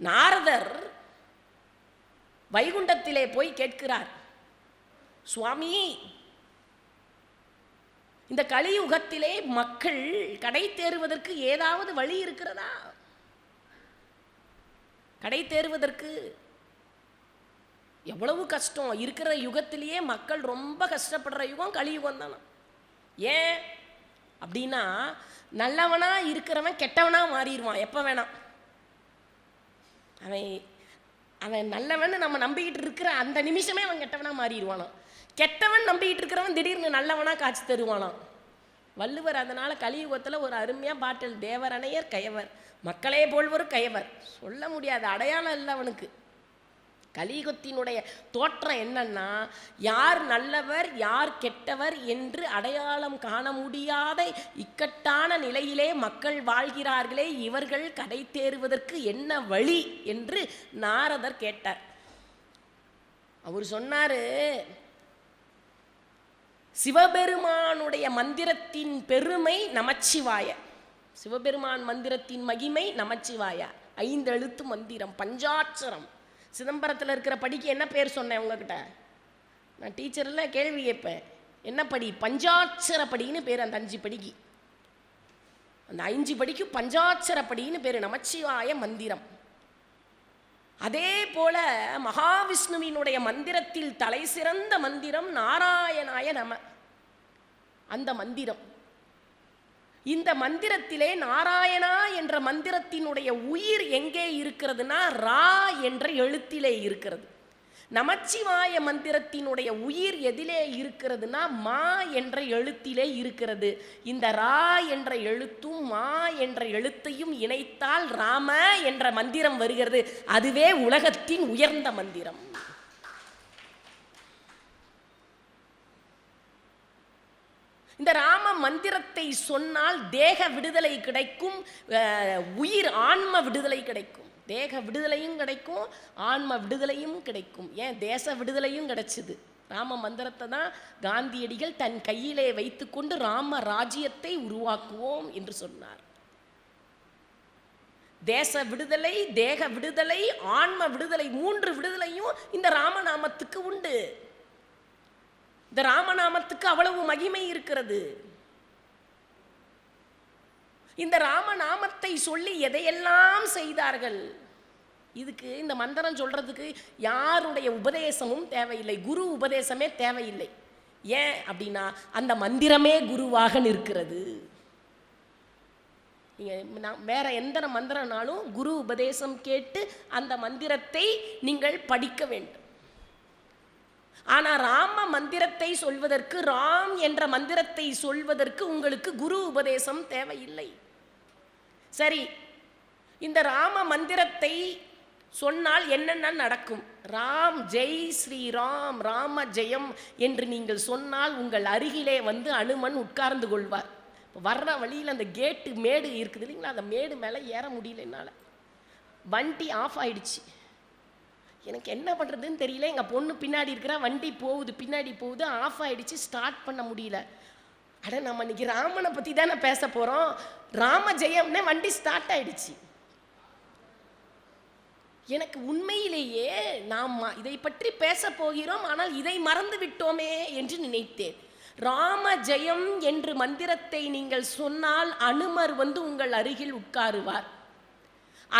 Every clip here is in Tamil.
நாரதர் வைகுண்டத்திலே போய் கேட்கிறார் சுவாமி இந்த கலியுகத்திலே மக்கள் கடை தேறுவதற்கு ஏதாவது வழி இருக்கிறதா? கடை தேறுவதற்கு எவ்வளவு கஷ்டம். இருக்கிற யுகத்திலேயே மக்கள் ரொம்ப கஷ்டப்படுற யுகம் கலியுகம் தானே? ஏன்? அப்படின்னா நல்லவனா இருக்கிறவன் கெட்டவனா மாறிடுவான். எப்போ வேணாம். அவன் அவன் நல்லவன் நம்ம நம்பிக்கிட்டு இருக்கிற அந்த நிமிஷமே அவன் கெட்டவனாக மாறிடுவானான் கெட்டவன் நம்பிக்கிட்டு இருக்கிறவன் திடீர்னு நல்லவனாக காட்சி தருவானான் வள்ளுவர் அதனால் கலியுகத்தில் ஒரு அருமையாக பாட்டில் தேவரணையர் கயவர். மக்களே போல்வர் கயவர். சொல்ல முடியாது அடையாளம் இல்லை அவனுக்கு. கலியுகத்தினுடைய தோற்றம் என்னன்னா யார் நல்லவர் யார் கெட்டவர் என்று அடையாளம் காண முடியாத இக்கட்டான நிலையிலே மக்கள் வாழ்கிறார்களே இவர்கள் கடை தேறுவதற்கு என்ன வழி என்று நாரதர் கேட்டார். அவர் சொன்னாரு சிவபெருமானுடைய மந்திரத்தின் பெருமை நமச்சிவாய. சிவபெருமான் மந்திரத்தின் மகிமை நமச்சிவாய. ஐந்தெழுத்து மந்திரம் பஞ்சாட்சரம். சிதம்பரத்தில் இருக்கிற படிக்கு என்ன பேர் சொன்னேன் உங்ககிட்ட? நான் டீச்சரில் கேள்வி கேட்பேன். என்ன படி? பஞ்சாட்சர படின்னு பேர் அந்த அஞ்சு படிக்கு. அந்த அஞ்சு படிக்கு பஞ்சாட்சர படின்னு பேர் நமச்சிவாய மந்திரம். அதே போல மகாவிஷ்ணுவினுடைய மந்திரத்தில் தலை சிறந்த மந்திரம் நாராயணாய நம. அந்த மந்திரம். இந்த மந்திரத்திலே நாராயணா என்ற மந்திரத்தினுடைய உயிர் எங்கே இருக்கிறதுனா ரா என்ற எழுத்திலே இருக்கிறது. நமச்சிவாய மந்திரத்தினுடைய உயிர் எதிலே இருக்கிறதுனா மா என்ற எழுத்திலே இருக்கிறது. இந்த ரா என்ற எழுத்தும் மா என்ற எழுத்தையும் இணைத்தால் ராம என்ற மந்திரம் வருகிறது. அதுவே உலகத்தின் உயர்ந்த மந்திரம். இந்த ராம மந்திரத்தை சொன்னால் தேக விடுதலை கிடைக்கும் உயிர் ஆன்ம விடுதலை கிடைக்கும். தேக விடுதலையும் கிடைக்கும் ஆன்ம விடுதலையும் கிடைக்கும். ஏன்? தேச விடுதலையும் கிடைச்சிது. ராம மந்திரத்தை தான் காந்தியடிகள் தன் கையிலே வைத்துக்கொண்டு ராம ராஜ்யத்தை உருவாக்குவோம் என்று சொன்னார். தேச விடுதலை தேக விடுதலை ஆன்ம விடுதலை மூன்று விடுதலையும் இந்த ராமநாமத்துக்கு உண்டு. இந்த ராமநாமத்துக்கு அவ்வளவு மகிமை இருக்கிறது. இந்த ராமநாமத்தை சொல்லி எதையெல்லாம் செய்தார்கள்? இதுக்கு இந்த மந்திரம் சொல்கிறதுக்கு யாருடைய உபதேசமும் தேவையில்லை. குரு உபதேசமே தேவையில்லை. ஏன் அப்படின்னா அந்த மந்திரமே குருவாக நிற்கிறது. நீங்கள் நான் வேற எந்த மந்திரனாலும் குரு உபதேசம் கேட்டு அந்த மந்திரத்தை நீங்கள் படிக்க வேண்டும். ஆனால் ராம மந்திரத்தை சொல்வதற்கு ராம் என்ற மந்திரத்தை சொல்வதற்கு உங்களுக்கு குரு உபதேசம் தேவையில்லை. சரி இந்த ராம மந்திரத்தை சொன்னால் என்னென்ன நடக்கும்? ராம் ஜெய் ஸ்ரீராம் ராம ஜெயம் என்று நீங்கள் சொன்னால் உங்கள் அருகிலே வந்து அனுமன் உட்கார்ந்து கொள்வார். வர்ற வழியில் அந்த கேட்டு மேடு இருக்குது இல்லைங்களா? அந்த மேடு மேலே ஏற முடியல என்னால். வண்டி ஆஃப் ஆயிடுச்சு. எனக்கு என்ன பண்ணுறதுன்னு தெரியல. எங்கள் பொண்ணு பின்னாடி இருக்கிறா வண்டி போகுது பின்னாடி போகுது ஆஃப் ஆயிடுச்சு ஸ்டார்ட் பண்ண முடியல. அட நம்ம இன்னைக்கு ராமனை பற்றி தானே பேச போகிறோம் ராம ஜெயம்னே வண்டி ஸ்டார்ட் ஆயிடுச்சு. எனக்கு உண்மையிலேயே நாம் இதை பற்றி பேச போகிறோம் ஆனால் இதை மறந்து விட்டோமே என்று நினைத்தேன். ராம ஜெயம் என்று மந்திரத்தை நீங்கள் சொன்னால் அனுமர் வந்து உங்கள் அருகில் உட்காருவார்.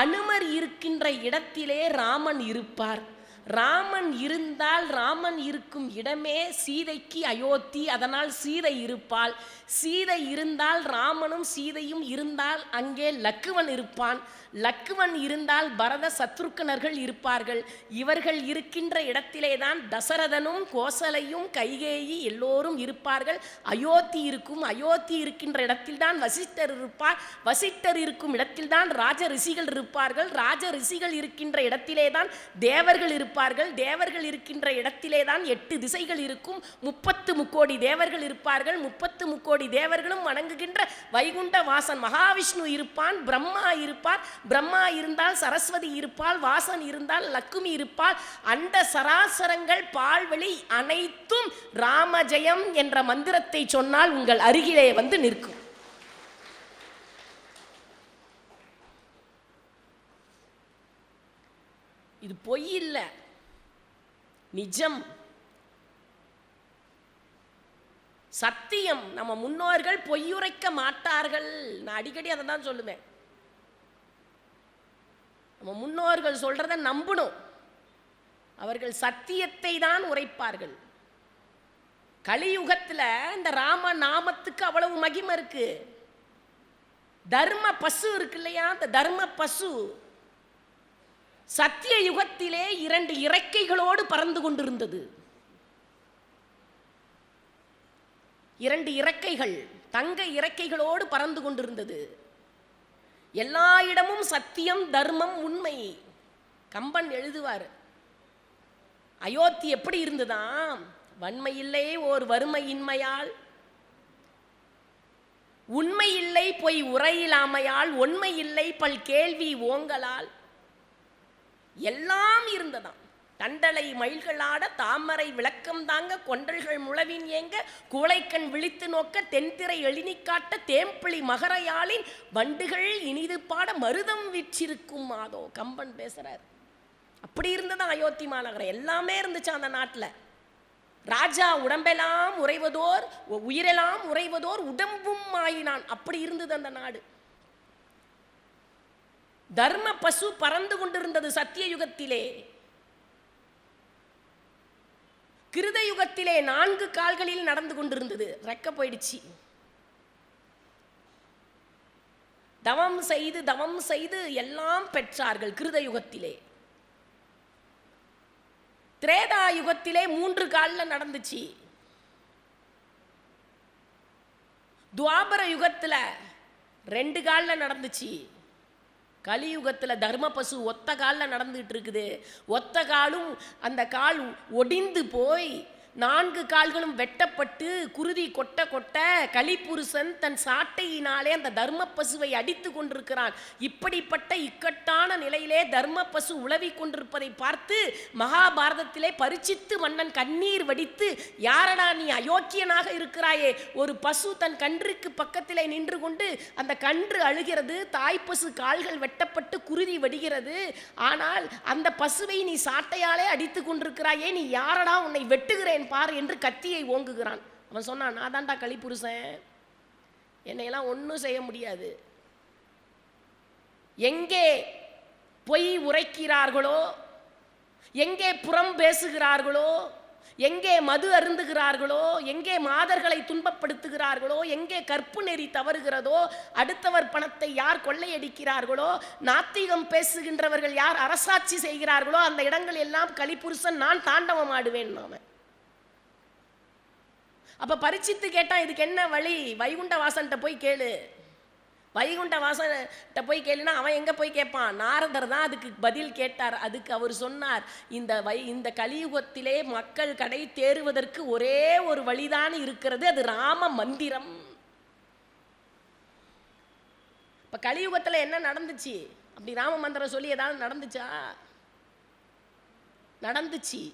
அனுமர் இருக்கின்ற இடத்திலே ராமன் இருப்பார். ராமன் இருந்தால் ராமன் இருக்கும் இடமே சீதைக்கு அயோத்தி அதனால் சீதை இருப்பாள். சீதை இருந்தால் ராமனும் சீதையும் இருந்தால் அங்கே லக்குவன் இருப்பான். லக்குவன் இருந்தால் பரத சத்ருக்கனர்கள் இருப்பார்கள். இவர்கள் இருக்கின்ற இடத்திலே தான் தசரதனும் கோசலையும் கைகேயி எல்லோரும் இருப்பார்கள். அயோத்தி இருக்கும் அயோத்தி இருக்கின்ற இடத்தில் தான் வசிஷ்டர் இருப்பார். வசிஷ்டர் இருக்கும் இடத்தில் தான் ராஜ ரிஷிகள் இருப்பார்கள். ராஜ ரிஷிகள் இருக்கின்ற இடத்திலே தான் தேவர்கள் இருப்பார்கள். இருப்பார்கள். தேவர்கள் இருக்கின்ற இடத்திலே தான் எட்டு திசைகள் இருக்கும். முப்பத்து முக்கோடி தேவர்கள் இருப்பார்கள். முப்பத்து முக்கோடி தேவர்களும் வணங்குகின்ற வைகுண்ட வாசன். மகாவிஷ்ணு இருப்பான் பிரம்மா இருப்பார். பிரம்மா இருந்தால் சரஸ்வதி இருப்பாள் வாசன் இருந்தால் லக்குமி இருப்பாள். அண்ட சராசரங்கள் பால்வெளி அனைத்தும் ராமஜயம் என்ற மந்திரத்தை சொன்னால் உங்கள் அருகிலே வந்து நிற்கும். இது பொய் இல்லை. நிஜம். சத்தியம். நம்ம முன்னோர்கள் பொய்யுரைக்க மாட்டார்கள். நான் அடிக்கடி அதை தான் சொல்லுவேன். நம்ம முன்னோர்கள் சொல்றத நம்பணும். அவர்கள் சத்தியத்தை தான் உரைப்பார்கள். கலியுகத்துல இந்த ராம நாமத்துக்கு அவ்வளவு மகிமை இருக்கு. தர்ம பசு இருக்கு இல்லையா? அந்த தர்ம பசு சத்திய யுகத்திலே இரண்டு இறக்கைகளோடு பறந்து கொண்டிருந்தது. இரண்டு இறக்கைகள் தங்க இறக்கைகளோடு பறந்து கொண்டிருந்தது. எல்லா இடமும் சத்தியம் தர்மம் உண்மை. கம்பன் எழுதுவார். அயோத்தி எப்படி இருந்ததாம்? வன்மை இல்லை ஓர் வறுமை இன்மையால் உண்மை இல்லை பொய் உரையிலாமையால். உண்மை இல்லை பல் கேள்வி ஓங்கலால். எல்லாம் இருந்ததாம். தண்டலை மயில்களாட தாமரை விளக்கம் தாங்க கொண்டல்கள் முழவின் ஏங்க கூளைக்கண் விழித்து நோக்க தென்திரை எழினி காட்ட தேம்பிளி மகரையாளின் வண்டுகள் இனிது பாட மருதம் விற்றிருக்கும் மாதோ கம்பன் பேசுறார். அப்படி இருந்ததான் அயோத்தி மாநகரம்? எல்லாமே இருந்துச்சு அந்த நாட்டில்? ராஜா உடம்பெல்லாம் உறைவதோர் உயிரெல்லாம் உறைவதோர் உடம்பும் ஆயினான் அப்படி இருந்தது அந்த நாடு. தர்ம பசு பறந்து கொண்டிருந்தது சத்திய யுகத்திலே கிருத யுகத்திலே நான்கு கால்களில் நடந்து கொண்டிருந்தது. ரெக்க போயிடுச்சு. தவம் செய்து தவம் செய்து எல்லாம் பெற்றார்கள் கிருத யுகத்திலே திரேதா யுகத்திலே மூன்று காலில் நடந்துச்சு. துவாபர யுகத்துல ரெண்டு காலில் நடந்துச்சு. கலியுகத்தில் தர்ம பசு ஒத்த காலில் நடந்துகிட்டு இருக்குது. ஒத்த காலும் அந்த கால் ஒடிந்து போய் நான்கு கால்களும் வெட்டப்பட்டு குருதி கொட்ட கொட்ட கலிபுருஷன் தன் சாட்டையினாலே அந்த தர்ம பசுவை அடித்து கொண்டிருக்கிறான். இப்படிப்பட்ட இக்கட்டான நிலையிலே தர்ம பசு உழவி கொண்டிருப்பதை பார்த்து மகாபாரதத்திலே பரிச்சித்து மன்னன் கண்ணீர் வடித்து யாரடா நீ அயோக்கியனாக இருக்கிறாயே? ஒரு பசு தன் கன்றுக்கு பக்கத்திலே நின்று கொண்டு அந்த கன்று அழுகிறது தாய் பசு கால்கள் வெட்டப்பட்டு குருதி வடிகிறது. ஆனால் அந்த பசுவை நீ சாட்டையாலே அடித்து கொண்டிருக்கிறாயே? நீ யாரடா உன்னை வெட்டுகிறேன்? பார் என்று கத்தியை ஓங்குகிறான். அவன் சொன்னான் நான் தான்டா கலிப்புருஷன் என்னையெல்லாம் ஒன்றும் செய்ய முடியாது. எங்கே பொய் உரைக்கிறார்களோ எங்கே புறம் பேசுகிறார்களோ எங்கே மது அருந்துகிறார்களோ எங்கே மாதர்களை துன்பப்படுத்துகிறார்களோ எங்கே கற்பு நெறி தவறுகிறதோ அடுத்தவர் பணத்தை யார் கொள்ளையடிக்கிறார்களோ நாத்திகம் பேசுகின்றவர்கள் யார் அரசாட்சி செய்கிறார்களோ அந்த இடங்கள் எல்லாம் கலிபுருஷன் நான் தாண்டவம் ஆடுவேன் நாம அப்ப பரிச்சித்து கேட்டான் இதுக்கு என்ன வழி? வைகுண்ட வாசன்கிட்ட போய் கேளு. வைகுண்ட வாசன்கிட்ட போய் கேளுனா அவன் எங்க போய் கேட்பான் நாரதர் தான் அதுக்கு பதில் கேட்டார். அதுக்கு அவர் சொன்னார். இந்த வை இந்த கலியுகத்திலே மக்கள் கடை தேறுவதற்கு ஒரே ஒரு வழிதான் இருக்கிறது. அது ராம மந்திரம். இப்ப கலியுகத்துல என்ன நடந்துச்சு? அப்படி ராம மந்திரம் சொல்லி ஏதாவது நடந்துச்சா? நடந்துச்சு.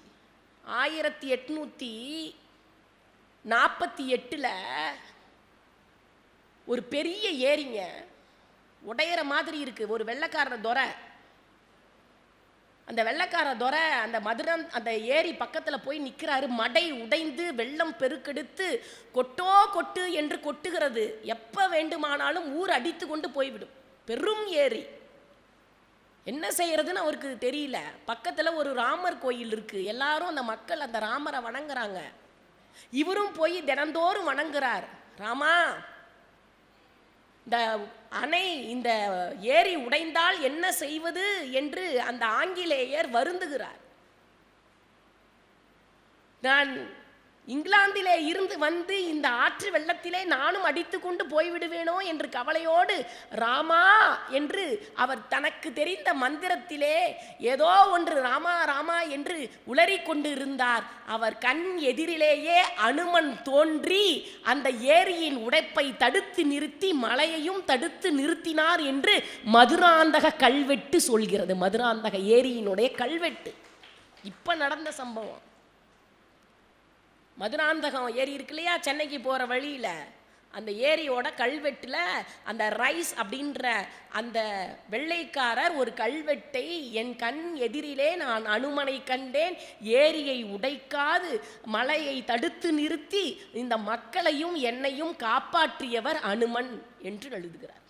ஆயிரத்தி எட்நூத்தி நாற்பத்தி எட்டில் ஒரு பெரிய ஏரிங்க. உடையிற மாதிரி இருக்குது ஒரு வெள்ளைக்காரர் துறை அந்த வெள்ளக்கார துறை அந்த மதுரம் அந்த ஏரி பக்கத்தில் போய் நிற்கிறாரு மடை உடைந்து வெள்ளம் பெருக்கெடுத்து கொட்டோ கொட்டு என்று கொட்டுகிறது. எப்போ வேண்டுமானாலும் ஊர் அடித்து கொண்டு போய்விடும். பெரும் ஏரி. என்ன செய்யறதுன்னு அவருக்கு தெரியல. பக்கத்தில் ஒரு ராமர் கோயில் இருக்குது எல்லாரும் அந்த மக்கள் அந்த ராமரை வணங்குறாங்க. இவரும் போய் தினந்தோறும் வணங்குறார். ராமா இந்த அணை இந்த ஏரி உடைந்தால் என்ன செய்வது என்று அந்த ஆங்கிலேயர் வருந்துகிறார். நான் இங்கிலாந்திலே இருந்து வந்து இந்த ஆற்று வெள்ளத்திலே நானும் அடித்து கொண்டு போய்விடுவேனோ என்று கவலையோடு ராமா என்று அவர் தனக்கு தெரிந்த மந்திரத்திலே ஏதோ ஒன்று ராமா ராமா என்று உளறி கொண்டு இருந்தார் அவர் கண் எதிரிலேயே அனுமன் தோன்றி அந்த ஏரியின் உடைப்பை தடுத்து நிறுத்தி மலையையும் தடுத்து நிறுத்தினார் என்று மதுராந்தக கல்வெட்டு சொல்கிறது. மதுராந்தக ஏரியினுடைய கல்வெட்டு. இப்போ நடந்த சம்பவம். மதுராந்தகம் ஏரி இருக்கு இல்லையா? சென்னைக்கு போகிற வழியில். அந்த ஏரியோட கல்வெட்டில் அந்த ரைஸ் அப்படின்ற அந்த வெள்ளைக்காரர் ஒரு கல்வெட்டை என் கண் எதிரிலே நான் அனுமனை கண்டேன். ஏரியை உடைக்காது மலையை தடுத்து நிறுத்தி இந்த மக்களையும் என்னையும் காப்பாற்றியவர் அனுமன் என்று எழுதுகிறார்.